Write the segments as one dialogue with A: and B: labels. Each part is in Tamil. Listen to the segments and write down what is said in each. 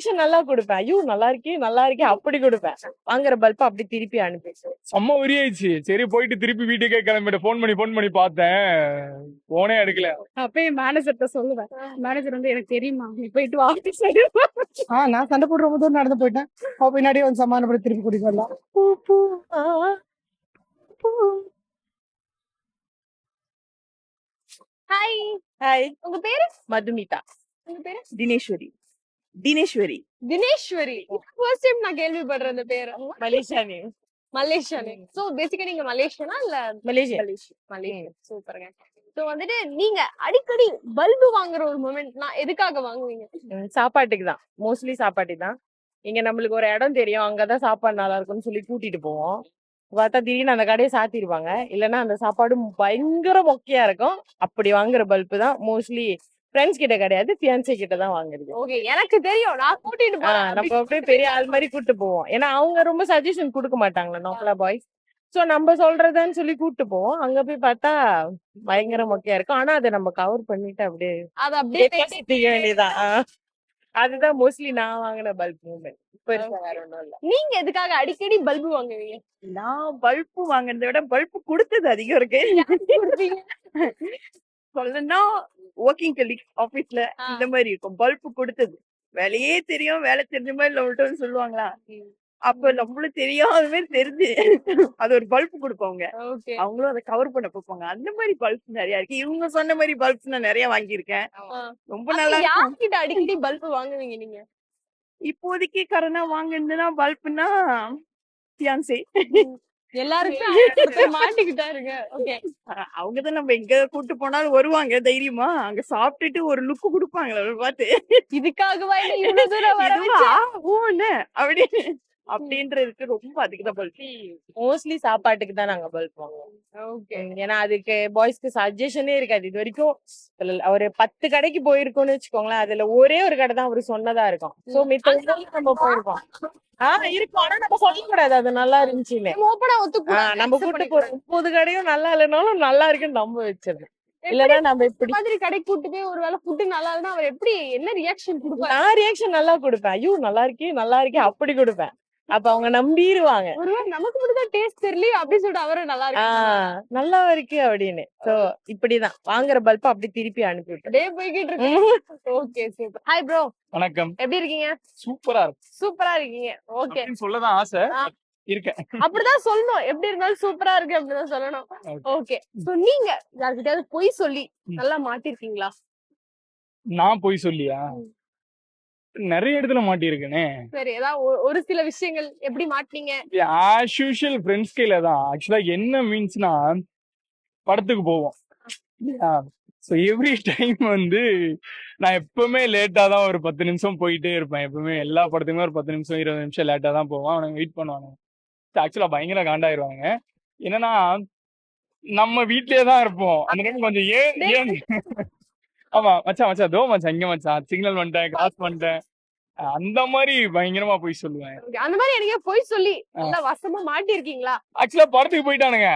A: ரியாக்ஷன் நல்லா கொடுப்பேன். ஐயோ நல்லா இருக்கே நல்லா இருக்கே அப்படி கொடுப்பேன். வாங்குற பல்ப் அப்படி திருப்பி அனுப்பி.
B: செம்ம உரியாயிடுச்சு. சரி போயிட்டு திருப்பி வீட்டுக்கே கிளம்பிட்டு ஃபோன் பண்ணி ஃபோன் பண்ணி பார்த்தேன். போனே எடுக்கல.
C: அப்பயே மேனேஜர்கிட்ட சொல்லுவேன். மேனேஜர் வந்து எனக்கு தெரியுமா நீ போயிட்டு வா. ஆஃபீஸ்
D: ஆ நான் சண்டை போட்டு ரொம்ப தூரம் நடந்து போயிட்டேன். அவ பின்னாடியே வந்து சமாதானப்படி திருப்பி கூட்டிட்டு வரலாம்.
A: பூ பூ ஆ, பூ.
C: ஹாய்
A: ஹாய்
C: உங்க பேரு?
A: மதுமிதா.
C: உங்க பேரு?
A: தினேஸ்வரி. தினேஸ்வரி
C: தினேஸ்வரி ஃபர்ஸ்ட் டைம் நான் கேள்விப்படுறேன் இந்த பேரு
A: மலேசியா நேம்
C: மலேசியா சோ பேசிக்கா நீங்க மலேசியனா இல்ல
A: மலேசியா
C: மலேசியா சூப்பருங்க சோ வந்துட்டு நீங்க அடிக்கடி பல்பு வாங்குற ஒரு மொமெண்ட்னா எதுக்காக வாங்குவீங்க
A: சாப்பாட்டுக்கு தான் மோஸ்ட்லி சாப்பாட்டுக்கு தான் இங்க நம்மளுக்கு ஒரு இடம் தெரியும் அங்கதான் சாப்பாடு நல்லா இருக்கும்னு சொல்லி கூட்டிட்டு போவோம் பார்த்தா திடீர்னு அந்த கடையை சாத்திருப்பாங்க இல்லைன்னா அந்த சாப்பாடு பயங்கர மொக்கையா இருக்கும் அப்படி வாங்குற பல்பு தான் மோஸ்ட்லி ஃப்ரெண்ட்ஸ் கிட்ட கிடையாது ஃபியான்சே கிட்ட தான் வாங்குறது.
C: ஓகே எனக்கு தெரியும். நான் கூட்டிட்டு போறேன்.
A: நம்ம அப்படியே பெரிய ஆள் மாதிரி கூட்டு போவோம். ஏன்னா அவங்க ரொம்ப சஜஷன் கொடுக்க மாட்டாங்களா நோக்கலா பாய்ஸ் சோ நம்ம சொல்றதுன்னு சொல்லி கூட்டு போவோம். அங்க போய் பார்த்தா பயங்கர மொக்கையா இருக்கும். ஆனா அதை நம்ம கவர் பண்ணிட்டு அப்படியே
C: அது அப்படியே
A: சுத்திக்க வேண்டியதான். அதுதான் மோஸ்ட்லி நான் வாங்கின பல்ப் மூமெண்ட் இப்ப இருக்க வேற ஒண்ணும் இல்ல.
C: நீங்க எதுக்காக அடிக்கடி பல்பு வாங்குவீங்க?
E: நான் பல்பு வாங்குறதை விட பல்பு கொடுத்தது அதிகம் இருக்கு. சொல்லணும்னா ஒர்க்கிங் கலீக் ஆபீஸ்ல. இந்த மாதிரி இருக்கும். பல்பு கொடுத்தது. வேலையே தெரியும். வேலை தெரிஞ்ச மாதிரி நம்மள்ட்ட சொல்லுவாங்களா? அப்ப நம்மளும் தெரியாத மாதிரி தெரிஞ்சு அது ஒரு பல்பு கொடுப்பவங்க.
C: ஓகே.
E: அவங்களும் அதை கவர் பண்ண பார்ப்பாங்க. அந்த மாதிரி பல்ப்ஸ் நிறைய இருக்கு. இவங்க சொன்ன மாதிரி பல்ப்ஸ் நான் நிறைய வாங்கியிருக்கேன். ரொம்ப நல்லா
C: யார்கிட்ட அடிக்கடி பல்பு வாங்குவீங்க நீங்க?
E: இப்போதைக்கு கரனா வாங்குனதுன்னா பல்ப்னா ஃபியான்சே
C: எல்லாருக்கும் மாட்டிக்கிட்டாருங்க ஓகே
E: அவங்க தான் நம்ம எங்க கூட்டு போனாலும் வருவாங்க தைரியமா. அங்க சாப்பிட்டுட்டு ஒரு லுக்கு கொடுப்பாங்களே பார்த்து.
C: இதுக்காகவா
E: அப்படின்னு. அப்படின்றதுக்கு ரொம்ப அதிக தான் பல்ப்
A: மோஸ்ட்லி சாப்பாட்டுக்கு தான் நாங்க பல்ப் வாங்குவோம் ஏன்னா அதுக்கு பாய்ஸ்க்கு சஜஷனே இருக்காது. இது வரைக்கும் ஒரு பத்து கடைக்கு போயிருக்கோம்னு வச்சுக்கோங்களேன். அதுல ஒரே ஒரு கடை தான் அவரு சொன்னதா இருக்கும். சோ மித்த நம்ம போயிருக்கோம். ஆஹ் இருக்கும். ஆனா நம்ம சொல்லக்கூடாது அது நல்லா இருந்துச்சுன்னு. நம்ம கூட்டு போற முப்பது கடையும் நல்லா இல்லைனாலும் நல்லா இருக்குன்னு நம்ப வச்சிருந்தேன் இல்லன்னா நம்ம இப்படி
C: மாதிரி கடைக்கு கூட்டு போய் ஒருவேளை ஃபுட் நல்லா இருந்தா அவர் எப்படி என்ன ரியாக்ஷன் கொடுப்பாரு?
A: நான் ரியாக்ஷன் நல்லா கொடுப்பேன். ஐயோ நல்லா இருக்கே நல்லா இருக்கே அப்படி கொடுப்பேன். அப்ப அவங்க நம்பிடுவாங்க
C: ஒருவேளை நமக்கு மட்டும் தான் டேஸ்ட் தெரியல அப்படின்னு சொல்லிட்டு அவரும் நல்லா இருக்கு
A: நல்லா இருக்கு அப்படின்னு. சோ இப்படிதான். வாங்குற பல்ப் அப்படி திருப்பி அனுப்பி விட்டேன்
C: டே போய்கிட்டு இருக்கு. ஓகே சூப்பர் ஹாய் ப்ரோ
B: வணக்கம்.
C: எப்படி இருக்கீங்க?
B: சூப்பரா இருக்கு.
C: சூப்பரா இருக்கீங்க. ஓகே
B: சொல்லதான் ஆசை. இருக்கேன்.
C: அப்படிதான் சொல்லணும். எப்படி இருந்தாலும் சூப்பரா இருக்கு அப்படிதான் சொல்லணும்.
B: Okay.
C: ஓகே சோ நீங்க யார்கிட்டயாவது பொய் சொல்லி நல்லா மாட்டிருக்கீங்களா
B: நான் போய் சொல்லியா? நிறைய இடத்துல மாட்டியிருக்கேனே.
C: சரி ஏதாவது ஒரு சில விஷயங்கள் எப்படி மாட்டீங்க
B: ஆஸ் யூஷுவல் ஃப்ரெண்ட்ஸ் கையில தான். ஆக்சுவலா என்ன மீன்ஸ்னா படத்துக்கு போவோம். ஸோ எவ்ரி டைம் வந்து நான் எப்பவுமே லேட்டா தான் ஒரு பத்து நிமிஷம் போயிட்டே இருப்பேன். எப்பவுமே எல்லா படத்துக்குமே ஒரு பத்து நிமிஷம் இருபது நிமிஷம் லேட்டா தான் போவான் அவனுங்க வெயிட் பண்ணுவாங்க ஆக்சுவலா பயங்கர காண்டாயிருவாங்க என்னன்னா நம்ம வீட்லயே தான் இருப்போம். அந்த டைம் கொஞ்சம் ஏன் ஏன்? ஆமா மச்சான் மச்சான். தோ மச்சான் இங்க மச்சான். சிக்னல் பண்ணிட்டேன் கிராஸ் அஹ் அந்த மாதிரி பயங்கரமா போய் சொல்லுவேன்.
C: அந்த மாதிரி எனக்கு பொய் சொல்லி நல்லா வசமா மாட்டிருக்கீங்களா?
B: ஆக்சுவலா படத்துக்கு போயிட்டானுங்க.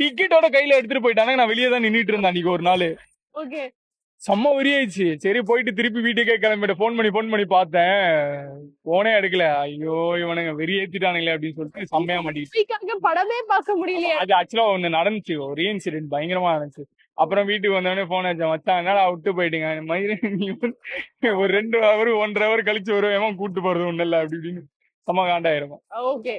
B: டிக்கெட்டோட கையில எடுத்துட்டு போயிட்டானுங்க. நான் வெளியே தான் நின்னுட்டு இருந்தேன் அன்னைக்கு ஒரு நாள்.
C: ஓகே.
B: செம்ம உரியாயிடுச்சு. சரி போயிட்டு திருப்பி வீட்டுக்கே கிளம்பிட்டு ஃபோன் பண்ணி ஃபோன் பண்ணி பார்த்தேன். போனே எடுக்கல. ஐயோ இவனுங்க வெறி ஏத்திட்டானுங்களே அப்படின்னு சொல்லிட்டு செம்மையா
C: பொய்க்காக படமே பார்க்க முடியலையே.
B: அது ஆக்சுவலா ஒண்ணு நடந்துச்சு. ஒரே இன்சிடென்ட் பயங்கரமா நடந்துச்சு. அப்புறம் வீட்டுக்கு வந்தோடனே போன் வச்சேன் மச்சான் என்னடா விட்டு போயிட்டீங்க? வந்து ஒரு ரெண்டு ஹவர் ஒன்றரை ஹவர் கழிச்சு வருவேன் கூட்டு போறது ஒண்ணு இல்ல அப்படி இப்படின்னு செம்ம காண்டாயிருக்கும்.
C: ஓகே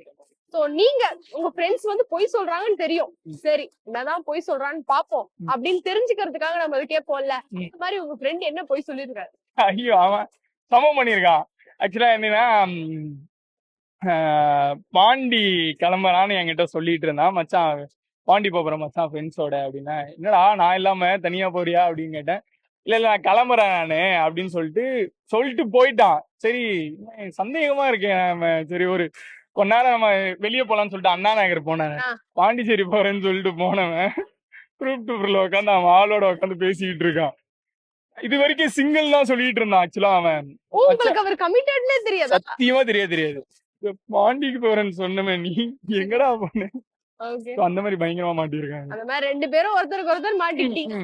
C: சோ நீங்க உங்க ஃப்ரெண்ட்ஸ் வந்து பொய் சொல்றாங்கன்னு தெரியும். சரி என்னதான் பொய் சொல்றான்னு பாப்போம். அப்படின்னு தெரிஞ்சுக்கிறதுக்காக நம்ம அது கேட்போம்ல. இந்த மாதிரி உங்க ஃப்ரெண்ட் என்ன பொய் சொல்லிருக்காரு
B: ஐயோ அவன் சமம் பண்ணியிருக்கான். ஆக்சுவலா என்னன்னா பாண்டி கிளம்புறான்னு என்கிட்ட சொல்லிட்டு இருந்தான். மச்சான் பாண்டி போறேன் மச்சான் ஃப்ரெண்ட்ஸோட அப்படின்னா என்னடா நான் இல்லாம தனியா போறியா? அப்படின்னு கேட்டேன். இல்ல இல்ல நான் கிளம்புறேன் நானு அப்படின்னு சொல்லிட்டு சொல்லிட்டு போயிட்டான். சரி சந்தேகமா இருக்கேன் நம்ம சரி ஒரு கொஞ்ச நேரம் நம்ம வெளியே போலாம்னு சொல்லிட்டு அண்ணா நகர் போனேன். பாண்டிச்சேரி போறேன்னு சொல்லிட்டு போனவன் குரூப் டூர்ல உட்காந்து அவன் ஆளோட உட்காந்து பேசிக்கிட்டு இருக்கான். இது வரைக்கும் சிங்கிள் தான் சொல்லிட்டு இருந்தான் ஆக்சுவலா அவன்.
C: தெரியாது?
B: சத்தியமா தெரியாது தெரியாது. பாண்டிக்கு போறேன்னு சொன்னமே நீ எங்கடா போன? அந்த மாதிரி பயங்கரமா மாட்டிருக்காங்க
C: அந்த மாதிரி ரெண்டு பேரும் ஒருத்தருக்கு ஒருத்தர் மாட்டிக்கிட்டீங்க.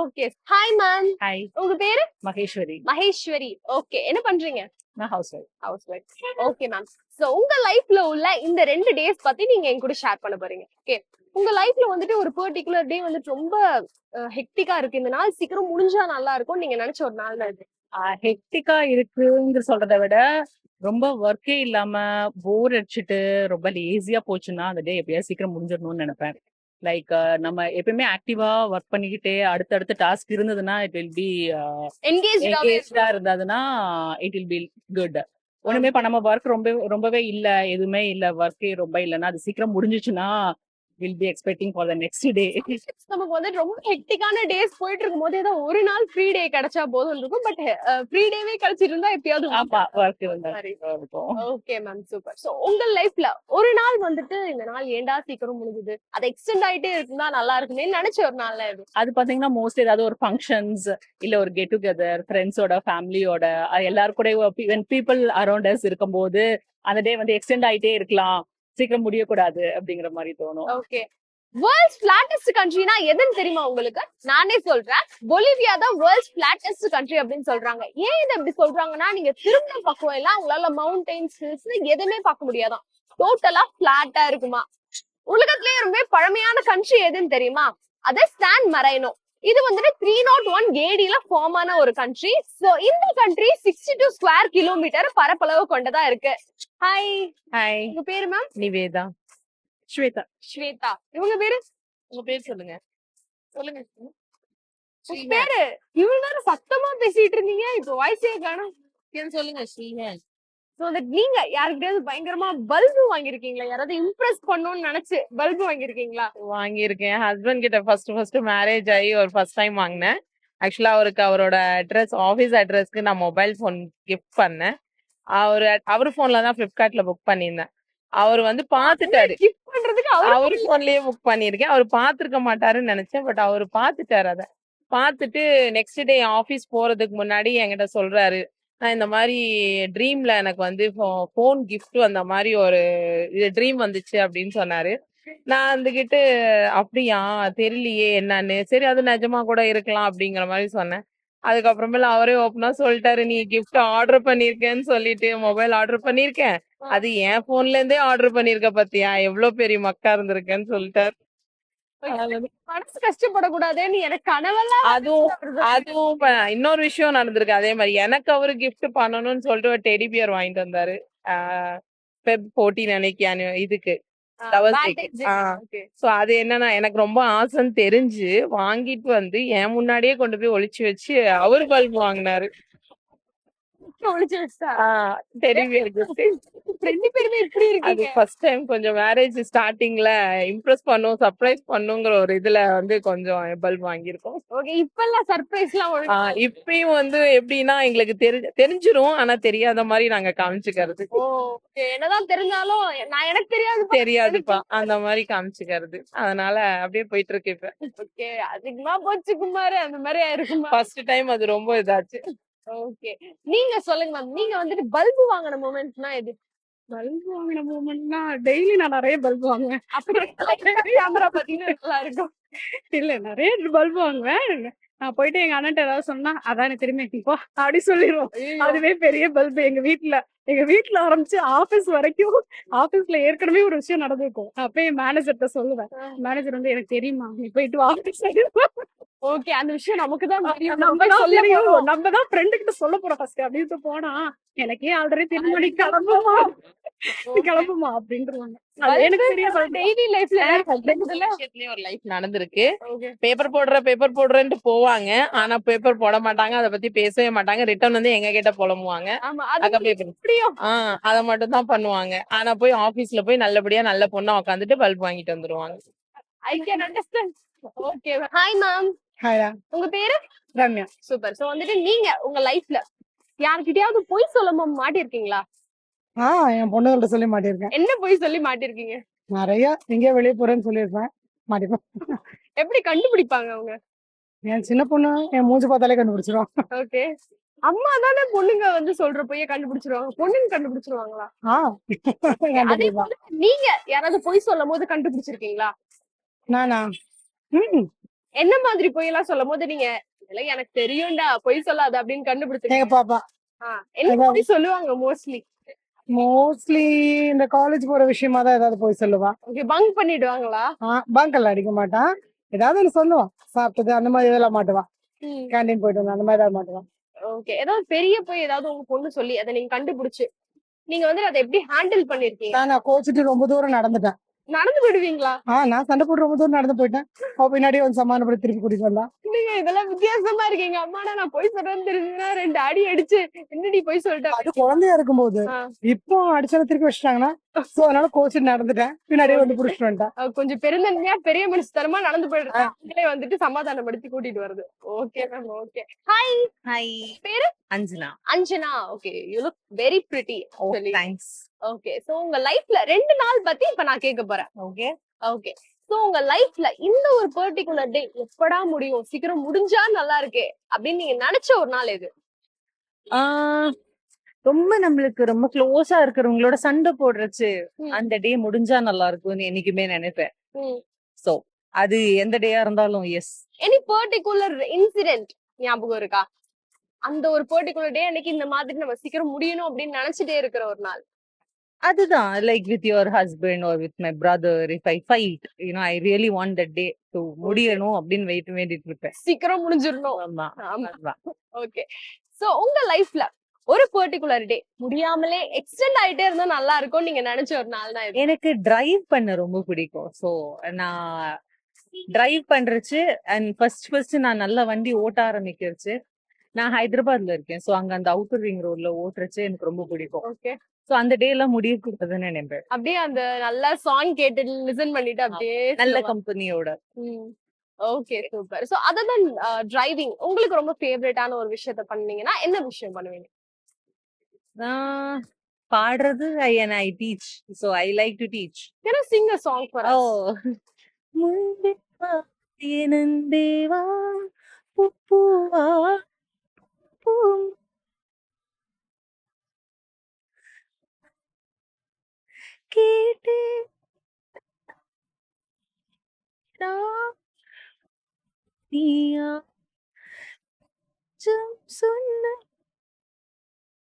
C: ஓகே ஹாய் மேம்
A: ஹாய்
C: உங்க பேரு?
A: மகேஸ்வரி.
C: மகேஸ்வரி. ஓகே என்ன பண்றீங்க?
A: நான் housewife
C: housewife okay ma'am so உங்க லைஃப்ல உள்ள இந்த ரெண்டு டேஸ் பத்தி நீங்க என் கூட ஷேர் பண்ண போறீங்க. ஓகே உங்க லைஃப்ல வந்துட்டு ஒரு பர்டிகுலர் டே வந்துட்டு ரொம்ப ஹெக்டிக்கா இருக்கு. இந்த நாள் சீக்கிரம் முடிஞ்சா நல்லா இருக்கும் நீங்க நினைச்ச ஒரு நாள் தான் இது.
A: ஹெக்டிக்கா இருக்குங்கிற சொல்றதை விட ரொம்ப ஒர்க்கே இல்லாம போர் அடிச்சுட்டு ரொம்ப லேசியா போச்சுன்னா அந்த டே எப்படியாவது சீக்கிரம் முடிஞ்சிடணும்னு நினைப்பேன். லைக் நம்ம எப்பயுமே ஆக்டிவா ஒர்க் பண்ணிக்கிட்டே அடுத்தடுத்த டாஸ்க் இருந்ததுன்னா இட் வில் பி
C: என்கேஜ்
A: இருந்ததுன்னா இட் வில் பி குட் ஒண்ணுமே பண்ணாம ஒர்க் ரொம்ப ரொம்பவே இல்ல எதுவுமே இல்ல ஒர்க்கே ரொம்ப இல்லைன்னா அது சீக்கிரம் முடிஞ்சிச்சுன்னா will be expecting for the next day
C: நமக்கு வந்து ரொம்ப ஹெக்டிக்கான டேஸ் போயிட்டு இருக்கும் போது ஏதோ ஒரு நாள் ஃப்ரீ டே கிடைச்சா போதும் இருக்கும் பட் ஃப்ரீ டேவே கிடைச்சிருந்தா எப்பயாவது
A: ஆமா
C: சரி.
A: இருக்கும்.
C: ஓகே மேம் சூப்பர் சோ உங்க லைஃப்ல ஒரு நாள் வந்துட்டு இந்த நாள் ஏண்டா சீக்கிரம் முடிஞ்சுது? அது எக்ஸ்டெண்ட் ஆயிட்டே இருந்தா நல்லா இருக்குமே நினைச்ச ஒரு நாள்ல
A: அது பாத்தீங்கன்னா மோஸ்ட் ஏதாவது ஒரு ஃபங்க்ஷன்ஸ் இல்ல ஒரு கெட் டுகெதர் ஃப்ரெண்ட்ஸோட ஃபேமிலியோட எல்லாரும் கூட பீப்புள் அரௌண்ட் அஸ் இருக்கும்போது அந்த டே வந்து எக்ஸ்டெண்ட் ஆயிட்டே இருக்கலாம். சீக்கிரம் முடியக்கூடாது அப்படிங்கிற மாதிரி தோணும்.
C: ஓகே. வேர்ல்ட்ஸ் பிளாட்டஸ்ட் கண்ட்ரினா எதுன்னு தெரியுமா உங்களுக்கு? நானே சொல்றேன். பொலிவியா தான் வேர்ல்ட்ஸ் பிளாட்டஸ்ட் கண்ட்ரி அப்படின்னு சொல்றாங்க. ஏன் இதை அப்படி சொல்றாங்கன்னா நீங்க திரும்ப பக்கம் எல்லாம் உங்களால மவுண்டன்ஸ் ஹில்ஸ் எதுவுமே பார்க்க முடியாதான். டோட்டலா பிளாட்டா இருக்குமா? உலகத்திலேயே ரொம்ப பழமையான கண்ட்ரி எதுன்னு தெரியுமா? அது சான் மரைனோ இது வந்துட்டு த்ரீ நாட் ஒன் கேடியில ஃபார்ம் ஆன ஒரு கண்ட்ரி சோ இந்த country sixty two square kilometre பரப்பளவு கொண்டதா இருக்கு. ஹாய்
A: ஹாய்
C: உங்க பேரு மேம்
A: நிவேதா. ஸ்வேதா.
C: ஸ்வேதா. இவங்க பேரு?
A: உங்க பேர் சொல்லுங்க. சொல்லுங்க.
C: பேரு? இவ்வளவு நேரம் சத்தமா பேசிட்டு இருந்தீங்க இப்ப வாய்ஸே காணும்.
A: சொல்லுங்க ஸ்ரீஹன்
C: சோ that நீங்க யாருக்கிட்டயாவது பயங்கரமா பல்பு வாங்கிருக்கீங்களா யாராவது இம்ப்ரெஸ் பண்ணணும்னு நினைச்சு பல்பு வாங்கிருக்கீங்களா
A: வாங்கியிருக்கேன். ஹஸ்பண்ட் கிட்ட ஃபர்ஸ்ட் ஃபர்ஸ்ட் மேரேஜ் ஆகி ஒரு ஃபர்ஸ்ட் டைம் வாங்கினேன். ஆக்சுவலா அவருக்கு அவரோட அட்ரஸ் ஆஃபீஸ் அட்ரஸ்க்கு நான் மொபைல் ஃபோன் கிஃப்ட் பண்ணேன். அவர் அவர் போன்ல தான் பிளிப்கார்ட்ல புக் பண்ணியிருந்தேன். அவர் வந்து பார்த்துட்டாரு.
C: கிஃப்ட் பண்றதுக்கு அவரு
A: போன்லயே புக் பண்ணியிருக்கேன். அவர் பார்த்திருக்க மாட்டாருன்னு நினைச்சேன். பட் அவர் பார்த்துட்டாரு அதை. பார்த்துட்டு நெக்ஸ்ட் டே ஆஃபீஸ் போறதுக்கு முன்னாடி என்கிட்ட சொல்றாரு. நான் இந்த மாதிரி ட்ரீம்ல எனக்கு வந்து ஃபோன் கிஃப்ட் வந்த மாதிரி ஒரு இது ட்ரீம் வந்துச்சு அப்படின்னு சொன்னாரு. நான் வந்துகிட்டு அப்படியா? தெரியலையே என்னன்னு. சரி அது நிஜமா கூட இருக்கலாம் அப்படிங்கிற மாதிரி சொன்னேன். அதுக்கப்புறமேல அவரே ஓப்பனா சொல்லிட்டாரு நீ கிஃப்ட் ஆர்டர் பண்ணிருக்கேன்னு சொல்லிட்டு மொபைல் ஆர்டர் பண்ணிருக்கேன். அது என் போன்ல இருந்தே ஆர்டர் பண்ணிருக்க பாத்தியா? எவ்வளவு பெரிய மக்கா இருந்திருக்கேன்னு சொல்லிட்டாரு.
C: மனசு கஷ்டப்படக்கூடாதுன்னு எனக்கு கனவெல்லாம்
A: அதுவும். அதுவும் இன்னொரு விஷயம் நடந்திருக்கு. அதே மாதிரி எனக்கு அவரு gift பண்ணணும்னு சொல்லிட்டு ஒரு டெடி பியர் வாங்கிட்டு வந்தாரு. ஃபெப் ஃபோர்டீன் அன்னைக்கு இதுக்கு. சோ அது என்னன்னா எனக்கு ரொம்ப ஆசைன்னு தெரிஞ்சு வாங்கிட்டு வந்து என் முன்னாடியே கொண்டு போய் ஒளிச்சு வச்சு அவரு பல்ப் வாங்கினாரு. டெடி பியர் gift
C: ரெண்டு பேருமே இப்படி
A: அது
C: இருக்கீங்க.
A: ஃபர்ஸ்ட் டைம் கொஞ்சம் மேரேஜ் ஸ்டார்டிங்ல இம்ப்ரெஸ் பண்ணும் சர்ப்ரைஸ் பண்ணுங்கிற ஒரு இதுல வந்து கொஞ்சம் பல்ப் வாங்கியிருக்கோம்.
C: ஓகே இப்ப எல்லாம் சர்ப்ரைஸ் எல்லாம் ஒழுங்கா
A: ஆஹ் இப்பயும் வந்து எப்படின்னா எங்களுக்கு தெரி தெரிஞ்சிரும். ஆனா தெரியாத மாதிரி நாங்க காமிச்சுக்கிறது.
C: என்னதான் தெரிஞ்சாலும் நான் எனக்கு தெரியாது
A: தெரியாதுப்பா. அந்த மாதிரி காமிச்சுக்கிறது. அதனால அப்படியே போயிட்டு இருக்கு இப்ப.
C: ஓகே. அதிகமா போச்சு குமாரு. அந்த மாதிரி இருக்குமா
A: ஃபர்ஸ்ட் டைம் அது ரொம்ப இதாச்சு.
C: ஓகே. நீங்க சொல்லுங்க மேம். நீங்க வந்துட்டு பல்பு வாங்கின மூமெண்ட்ஸ்னா எது?
D: பல்பு வாங்கின மூமெண்ட்னா டெய்லி நான் நிறைய பல்பு வாங்குவேன்.
C: அப்படி கேமரா பாத்தீங்கன்னா இருக்கும்
D: இல்ல நிறைய பல்பு வாங்குவேன். நான் போயிட்டு எங்க அண்ணன் ஏதாவது சொன்னா அதான் எனக்கு தெரியுமே நீ போ. அப்படி சொல்லிடுவோம் அதுவே பெரிய பல்பு எங்க வீட்ல. எங்க வீட்ல ஆரம்பிச்சு ஆபீஸ் வரைக்கும் ஆபீஸ்ல ஏற்கனவே ஒரு விஷயம் நடந்திருக்கும். அப்ப என் மேனேஜர்கிட்ட சொல்லுவேன். மேனேஜர் வந்து எனக்கு தெரியுமா நீ போயிட்டு ஆபீஸ்
C: ஓகே அந்த விஷயம் நமக்கு தான் தெரியும்.
D: நம்ம தான்
C: சொல்ல
D: தெரியும்.
C: போறோம்.
D: நம்ம தான் ஃப்ரெண்டு கிட்ட சொல்ல போறோம் ஃபர்ஸ்ட் அப்படின்ட்டு போனா எனக்கே ஆல்ரெடி தெரியுமா நீ கிளம்புமா? நீ கிளம்புமா? பல்பு
C: டெய்லி லைஃப்ல
A: ஒரு லைஃப் நடந்திருக்கு. பேப்பர் போடுற பேப்பர் போடுறேன்ட்டு போவாங்க. ஆனா பேப்பர் போட மாட்டாங்க. அதை பத்தி பேசவே மாட்டாங்க. ரிட்டர்ன் வந்து எங்க கிட்ட புலம்புவாங்க.
C: ஆமா அது
A: ஆஹ் மட்டும் தான் பண்ணுவாங்க. ஆனா போய் ஆபீஸ்ல போய் நல்லபடியா நல்ல பொண்ணா உட்காந்துட்டு பல்ப் வாங்கிட்டு வந்துருவாங்க.
C: I can understand okay hi ma'am
D: ஹாயா
C: உங்க பேரு?
D: ரம்யா.
C: சூப்பர் சோ வந்துட்டு நீங்க உங்க லைஃப்ல யார்கிட்டயாவது பொய் சொல்ல மாட்டிருக்கீங்களா?
D: ஆ என் பொண்ணுகள்ட்ட சொல்லி மாட்டிருக்கேன்.
C: என்ன பொய் சொல்லி மாட்டிருக்கீங்க?
D: நிறைய எங்கேயோ வெளியே போறேன்னு சொல்லியிருப்பேன். மாட்டிப்பேன்
C: எப்படி கண்டுபிடிப்பாங்க அவங்க?
D: என் சின்ன பொண்ணு என் மூஞ்சி பார்த்தாலே கண்டுபிடிச்சிரும்.
C: ஓகே அம்மா தானே பொண்ணுங்க வந்து சொல்ற பொய்ய கண்டுபிடிச்சிருவாங்க? பொண்ணுங்க கண்டுபிடிச்சிருவாங்களா? அதே போல நீங்க யாராவது பொய் சொல்லும் போது கண்டுபிடிச்சிருக்கீங்களா?
D: நானா?
C: என்ன மாதிரி பொய் எல்லாம் சொல்லும் போது நீங்க இதெல்லாம் எனக்கு தெரியும்டா பொய் சொல்லாத அப்படின்னு கண்டுபிடிச்சிருக்கீங்க?
D: பாப்பா.
C: என்ன. போய் சொல்லுவாங்க மோஸ்ட்லி
D: மோஸ்ட்லி இந்த காலேஜ் போற விஷயமா தான் ஏதாவது போய் சொல்லுவான்
C: ஓகே பங்க் பண்ணிடுவாங்களா?
D: பேங்க்ல அடிக்க மாட்டான் ஏதாவது ஒன்று சொல்லுவான் சாப்பிட்டது அந்த மாதிரி இதெல்லாம் மாட்டுவான் கேண்டீன் போயிட்டு வந்தா அந்த மாதிரி ஏதாவது மாட்டுவான்
C: ஓகே ஏதாவது பெரிய போய் ஏதாவது உங்க பொண்ணு சொல்லி அதை நீங்க கண்டுபிடிச்சு நீங்க வந்து அதை எப்படி ஹேண்டில் பண்ணிருக்கீங்க?
D: நான் நான் கோச்சிட்டு ரொம்ப தூரம் நடந்துட்டேன்.
C: நடந்து விடுவீங்களா
D: ஆ நான் சண்டை போட்டு ரொம்ப தூரம் நடந்து போயிட்டேன். அவ பின்னாடியே வந்து சமாதானப்படி திருப்பி கூட்டிட்டு வந்தா.
C: நீங்க இதெல்லாம் வித்தியாசமா இருக்கீங்க. அம்மாடா நான் போய் சொல்றேன்னு தெரிஞ்சுன்னா ரெண்டு அடி அடிச்சு என்னடி போய் சொல்லிட்டேன்
D: அது குழந்தையா இருக்கும்போது. இப்போ அடிச்சாலும் திருப்பி வச்சுட்டாங்கன்னா சோ அதனால கோச்சிட்டு நடந்துட்டேன். பின்னாடியே வந்து புடிச்சிட்டு வந்துட்டேன்.
C: கொஞ்சம் பெருந்தன்மையா பெரிய மனுஷத்தனமா நடந்து போயிடுறேன் அவங்களே வந்துட்டு சமாதானப்படுத்தி கூட்டிட்டு வருது okay ma'am okay hi
F: hi
C: பேரு?
F: Anjana.
C: Anjana. Okay you look very pretty.
F: Thanks
C: okay so உங்க லைஃப்ல ரெண்டு நாள் பத்தி இப்ப நான் கேட்க போறேன்.
F: ஓகே
C: ஓகே சோ உங்க லைஃப்ல இந்த ஒரு பர்டிகுலர் டே எப்படா முடியும்? சீக்கிரம் முடிஞ்சா நல்லா இருக்கே அப்படின்னு நீங்க நினைச்ச ஒரு நாள் எது?
F: ரொம்ப நம்மளுக்கு ரொம்ப க்ளோஸா இருக்கிறவங்களோட சண்டை போடுறச்சு. அந்த டே முடிஞ்சா நல்லா இருக்கும்னு என்னைக்குமே நினைப்பேன். சோ அது எந்த டேயா இருந்தாலும் எஸ்
C: எனி பர்டிகுலர் இன்சிடென்ட் ஞாபகம் இருக்கா? அந்த ஒரு பர்டிகுலர் டே அன்னைக்கு இந்த மாதிரி நம்ம சீக்கிரம் முடியணும் அப்படின்னு நினைச்சிட்டே இருக்கிற ஒரு நாள்.
F: அதுதான் like with your husband or with my brother if I fight you know I really want that day to முடியணும் அப்படின்னு வெயிட் வேண்டிட்டு இருப்பேன்
C: சீக்கிரம் முடிஞ்சிடணும்.
F: ஆமா.
C: ஓகே சோ உங்க லைஃப்ல ஒரு பர்டிகுலர் டே முடியாமலே எக்ஸ்டெண்ட் ஆயிட்டே இருந்தா நல்லா இருக்கும் நீங்க நினைச்ச ஒரு நாள் தான்
F: எனக்கு டிரைவ் பண்ண ரொம்ப பிடிக்கும். ஸோ நான் டிரைவ் பண்றச்சு அண்ட் ஃபர்ஸ்ட் ஃபர்ஸ்ட் நான் நல்ல வண்டி ஓட்ட ஆரம்பிக்கிறச்சு நான் ஹைதராபாத்ல இருக்கேன். ஸோ அங்க அந்த அவுட்டர் ரிங் ரோட்ல ஓட்டுறச்சு எனக்கு ரொம்ப பிடிக்கும்.
C: ஓகே
F: ஸோ அந்த டே எல்லாம் முடியக்கூடாதுன்னு நினைப்பேன்.
C: அப்படியே அந்த நல்ல சாங் கேட்டு லிசன் பண்ணிட்டு அப்படியே
F: நல்ல கம்பெனியோட
C: okay super so other than driving உங்களுக்கு ரொம்ப ஃபேவரட்டான ஒரு விஷயத்த பண்ணீங்கன்னா என்ன விஷயம் பண்ணுவீங்க?
F: நான் பாடுறது I and I teach so I like to teach
C: can sing a song for
F: oh முன்பேவா தேவா பூவா பூ கேட்டு நீயா? சொன்ன